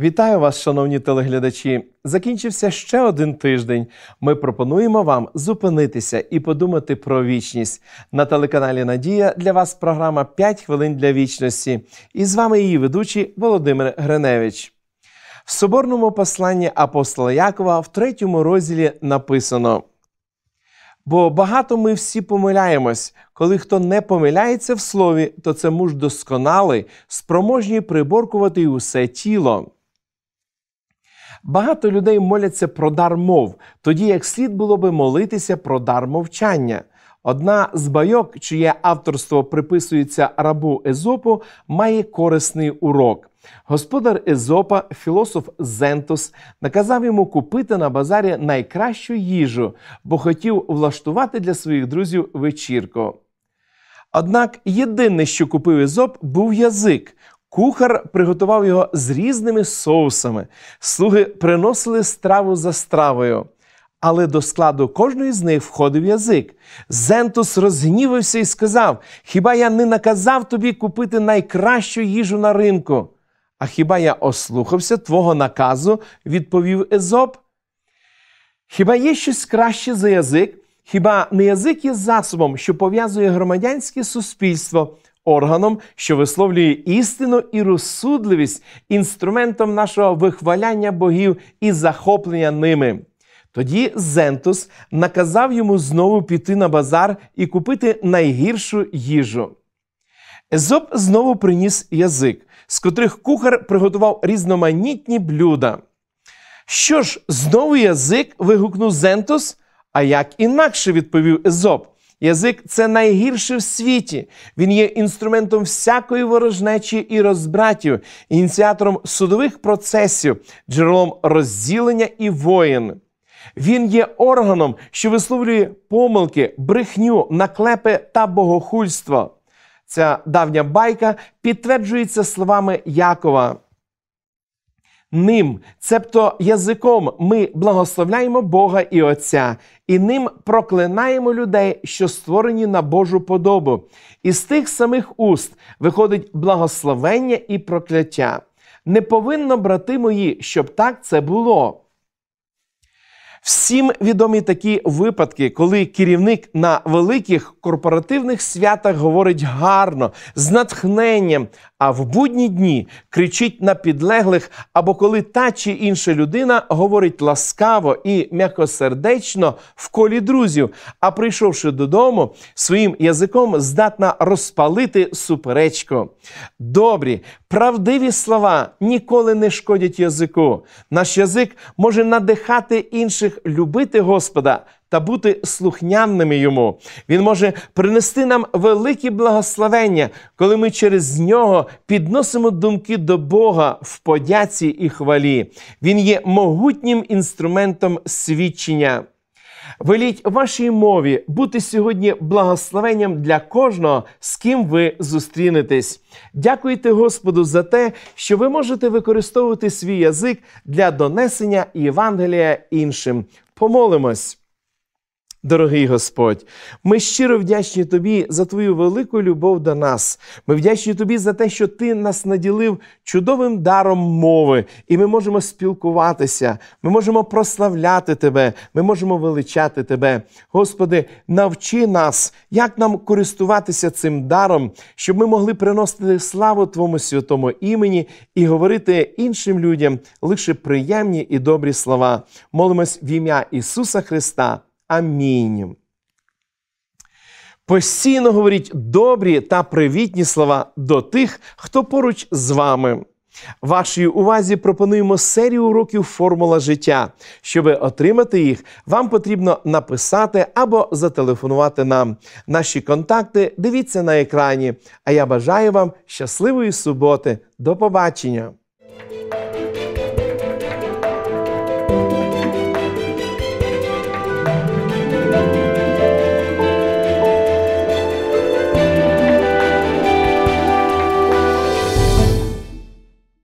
Вітаю вас, шановні телеглядачі. Закінчився ще один тиждень. Ми пропонуємо вам зупинитися і подумати про вічність. На телеканалі Надія для вас програма «5 хвилин для вічності. І з вами її ведучий Володимир Гриневич. В соборному посланні апостола Якова в третьому розділі написано. Бо багато ми всі помиляємось. Коли хто не помиляється в слові, то це муж досконалий, спроможній приборкувати усе тіло. Багато людей моляться про дар мов, тоді як слід було би молитися про дар мовчання. Одна з байок, чиє авторство приписується рабу Езопу, має корисний урок. Господар Езопа, філософ Зентус, наказав йому купити на базарі найкращу їжу, бо хотів влаштувати для своїх друзів вечірку. Однак єдине, що купив Езоп, був язик. Кухар приготував його з різними соусами. Слуги приносили страву за стравою. Але до складу кожної з них входив язик. Зентус розгнівався і сказав: Хіба я не наказав тобі купити найкращу їжу на ринку? А хіба я ослухався твого наказу? відповів Езоп. Хіба є щось краще за язик? Хіба не язик є засобом, що пов'язує громадянське суспільство, органом, що висловлює істину і розсудливість, інструментом нашого вихваляння богів і захоплення ними? Тоді Зентус наказав йому знову піти на базар і купити найгіршу їжу. Езоп знову приніс язик, з котрих кухар приготував різноманітні блюда. Що ж, знову язик? вигукнув Зентус. А як інакше відповів Езоп. Язик це найгірше в світі. Він є інструментом всякої ворожнечі і розбратів, ініціатором судових процесів, джерелом розділення і воїн. Він є органом, що висловлює помилки, брехню, наклепи та богохульство. Ця давня байка підтверджується словами Якова. Ним, цебто язиком, ми благословляємо Бога і Отця, і ним проклинаємо людей, що створені на Божу подобу. І з тих самих уст виходить благословення і прокляття. Не повинно, брати мої, щоб так це було. Всім відомі такі випадки, коли керівник на великих корпоративних святах говорить гарно, з натхненням, а в будні дні кричить на підлеглих, або коли та чи інша людина говорить ласкаво і м'якосердечно в колі друзів, а прийшовши додому, своїм язиком здатна розпалити суперечку. Добрі, правдиві слова ніколи не шкодять язику. Наш язик може надихати інших любити Господа та бути слухняними йому. Він може принести нам великі благословення, коли ми через нього підносимо думки до Бога в подяці і хвалі. Він є могутнім інструментом свідчення. Веліть вашій мові бути сьогодні благословенням для кожного, з ким ви зустрінетесь. Дякуйте Господу за те, що ви можете використовувати свій язик для донесення Євангелія іншим. Помолимось. Дорогий Господь, ми щиро вдячні Тобі за Твою велику любов до нас. Ми вдячні Тобі за те, що Ти нас наділив чудовим даром мови, і ми можемо спілкуватися, ми можемо прославляти Тебе, ми можемо величати Тебе. Господи, навчи нас, як нам користуватися цим даром, щоб ми могли приносити славу Твому святому імені і говорити іншим людям лише приємні і добрі слова. Молимось в ім'я Ісуса Христа. Амінь. Постійно говоріть добрі та привітні слова до тих, хто поруч з вами. Вашій увазі пропонуємо серію уроків Формула життя. Щоб отримати їх, вам потрібно написати або зателефонувати нам. Наші контакти дивіться на екрані. А я бажаю вам щасливої суботи. До побачення!